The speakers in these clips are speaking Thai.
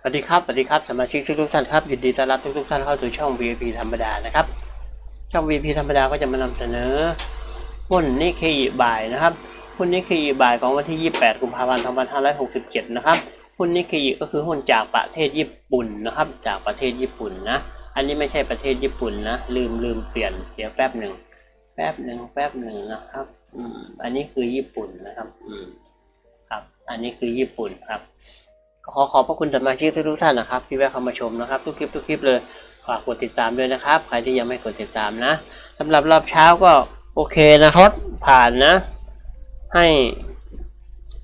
สวัสดีครับ สวัสดีครับ สมาชิกทุกท่านครับ ยินดีต้อนรับทุกท่านเข้าสู่ช่อง VIP ธรรมดานะครับ ช่อง VIP ธรรมดาก็จะมานำเสนอหุ้นนิเคอิบ่ายนะครับ หุ้นนิเคอิบ่ายของวันที่ 28 กุมภาพันธ์ 2567 นะครับ หุ้นนิเคอิก็คือหุ้นจากประเทศญี่ปุ่นนะครับ จากประเทศญี่ปุ่นนะ อันนี้ไม่ใช่ประเทศญี่ปุ่นนะ ลืมลืมเปลี่ยนเดี๋ยวแป๊บหนึ่ง แป๊บหนึ่งแป๊บหนึ่งนะครับ อืม อันนี้คือญี่ปุ่นนะครับ อืม ครับ อันนี้คือญี่ปุ่นครับ ขอขอบพระคุณสมาชิกทุกท่านนะครับ ที่แวะเข้ามาชมนะครับ ทุกคลิปทุกคลิปเลยฝากกดติดตามด้วยนะครับ ใครที่ยังไม่กดติดตามนะสำหรับรอบเช้าก็โอเคนะครับผ่านนะ ให้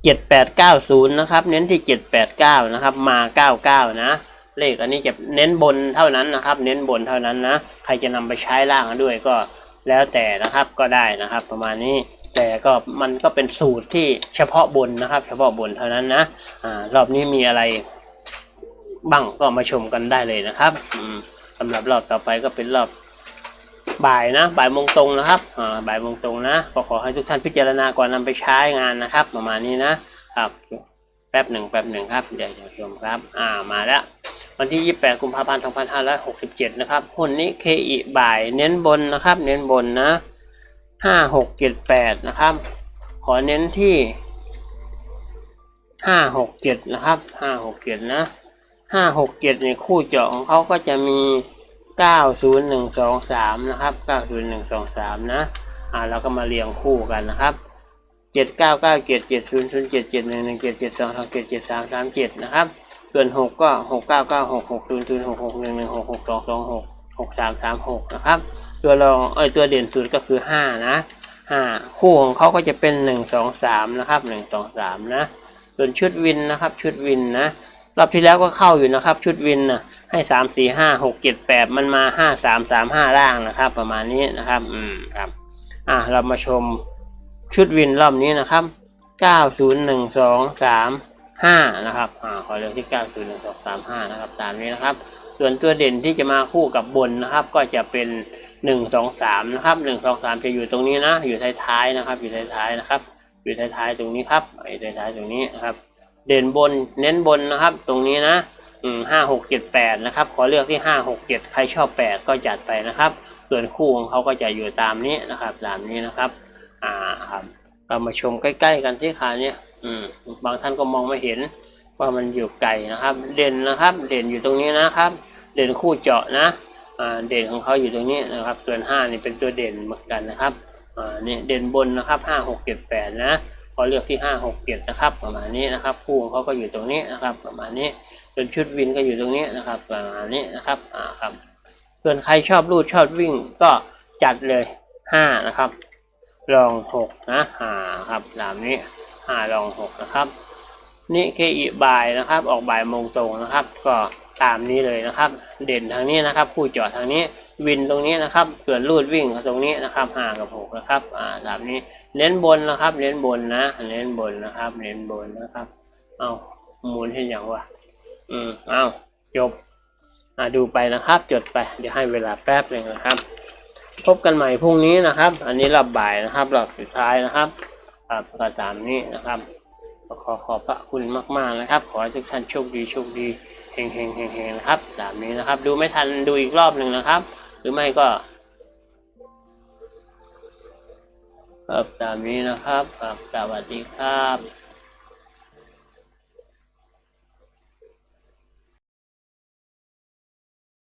เจ็ดแปดเก้าศูนย์นะครับ เน้นที่เจ็ดแปดเก้านะครับมาเก้าเก้านะเลขอันนี้จะเน้นบนเท่านั้นนะครับ เน้นบนเท่านั้นนะ ใครจะนำไปใช้ล่างด้วยก็แล้วแต่นะครับก็ได้นะครับ ประมาณนี้ แต่ก็มันก็เป็นสูตรที่เฉพาะบนนะครับ เฉพาะบนเท่านั้นนะอ่ารอบนี้มีอะไรบ้างก็มาชมกันได้เลยนะครับสำหรับรอบต่อไปก็เป็นรอบบ่ายนะบ่ายโมงตรงนะครับอ่าบ่ายโมงตรงนะก็ขอให้ทุกท่านพิจารณาก่อนนำไปใช้งานนะครับ ประมาณนี้นะครับแป๊บหนึ่งแป๊บหนึ่งครับเดี๋ยวชมครับ อ่ามาแล้ว วันที่ 28 กุมภาพันธ์ 2567 นะครับหุ้นนี้เคอีบ่ายเน้นบนนะครับ เน้นบนนะ 5678นะครับ ขอเน้นที่ห้าหกเจ็ดนะครับห้าหกเจ็ดนะห้าหกเจ็ดในคู่เจาะของเขาก็จะมีเก้าศูนย์หนึ่งสองสามนะครับเก้าศูนย์หนึ่งสองสามนะอ่าเราก็มาเรียงคู่กันนะครับเจ็ดเก้าเก้าเจ็ดเจ็ดศูนย์ศูนย์เจ็ดเจ็ดหนึ่งหนึ่งเจ็ดเจ็ดสองสองเจ็ดเจ็ดสามสามเจ็ดนะครับส่วนหกก็หกเก้าเก้าหกหกศูนย์ศูนย์หกหกหนึ่งหนึ่งหกหกสองสองหกหกสามสามหกนะครับ ตัวรองเอ้ยตัวเด่นสุดก็คือห้านะห้าคู่ของเขาก็จะเป็นหนึ่งสองสามนะครับหนึ่งสองสามนะ ส่วนชุดวินนะครับ ชุดวินนะรอบที่แล้วก็เข้าอยู่นะครับ ชุดวินนะให้สามสี่ห้าหกเจ็ดแปดมันมาห้าสามสามห้าล่างนะครับ ประมาณนี้นะครับ อืมครับ อะเรามาชมชุดวินรอบนี้นะครับเก้าศูนย์หนึ่งสองสามห้านะครับ อ่า ขอเลือกที่เก้าศูนย์หนึ่งสองสามห้านะครับ ตามนี้นะครับ ส่วนตัวเด่นที่จะมาคู่กับบนนะครับ ก็จะเป็น หนึ่งสองสามนะครับหนึ่งสองสามจะอยู่ตรงนี้นะ อยู่ท้ายๆนะครับ อยู่ท้ายๆนะครับ อยู่ท้ายๆตรงนี้ครับไอ้ท้ายๆตรงนี้นะครับ เด่นบนเน้นบนนะครับ ตรงนี้นะห้าหกเจ็ดแปดนะครับ ขอเลือกที่ห้าหกเจ็ดใครชอบแปดก็จัดไปนะครับ ส่วนคู่ของเขาก็จะอยู่ตามนี้นะครับ ตามนี้นะครับ อ่าครับเรามาชมใกล้ ๆ กันที่ขาเนี่ยอืมบางท่านก็มองไม่เห็นว่ามันอยู่ไกลนะครับ เด่นนะครับ เด่นอยู่ตรงนี้นะครับ เด่นคู่เจาะนะ เด่นของเขาอยู่ตรงนี้นะครับ ส่วนห้านี่เป็นตัวเด่นเหมือนกันนะครับอ่านี่ยเด่นบนนะครับห้าหกเจ็ดแปดนะพอเลือกที่ห้าหกเจ็ดนะครับประมาณนี้นะครับคู่ของเขาก็อยู่ตรงนี้นะครับประมาณนี้ส่วนชุดวินก็อยู่ตรงนี้นะครับประมาณนี้นะครับอ่าครับส่วนใครชอบรูดชอบวิ่งก็จัดเลยห้านะครับลองหกนะหาครับตามนี้ห้าลองหกนะครับนี่เคอีบ่ายนะครับ ออกบ่ายโมงตรงนะครับ ก็ ตามนี้เลยนะครับ เด่นทางนี้นะครับ คู่จอดทางนี้วินตรงนี้นะครับส่วนรูดวิ่งตรงนี้นะครับห้ากับหกนะครับอ่าตามนี้เน้นบนนะครับเน้นบนนะเน้นบนนะครับเน้นบนนะครับเอาหมุนเห็นอย่างวะอืมเอาจบอ่าดูไปนะครับ จดไปเดี๋ยวให้เวลาแป๊บหนึ่งนะครับ พบกันใหม่พรุ่งนี้นะครับ อันนี้รอบบ่ายนะครับรอบสุดท้ายนะครับครับก็ตามนี้นะครับ ขอขอบพระคุณมากๆนะครับ ขอให้ทุกท่านโชคดีโชคดีเฮงเฮงเฮงเฮงนะครับตามนี้นะครับ ดูไม่ทันดูอีกรอบหนึ่งนะครับ หรือไม่ก็ครับตามนี้นะครับครับสวัสดีครับ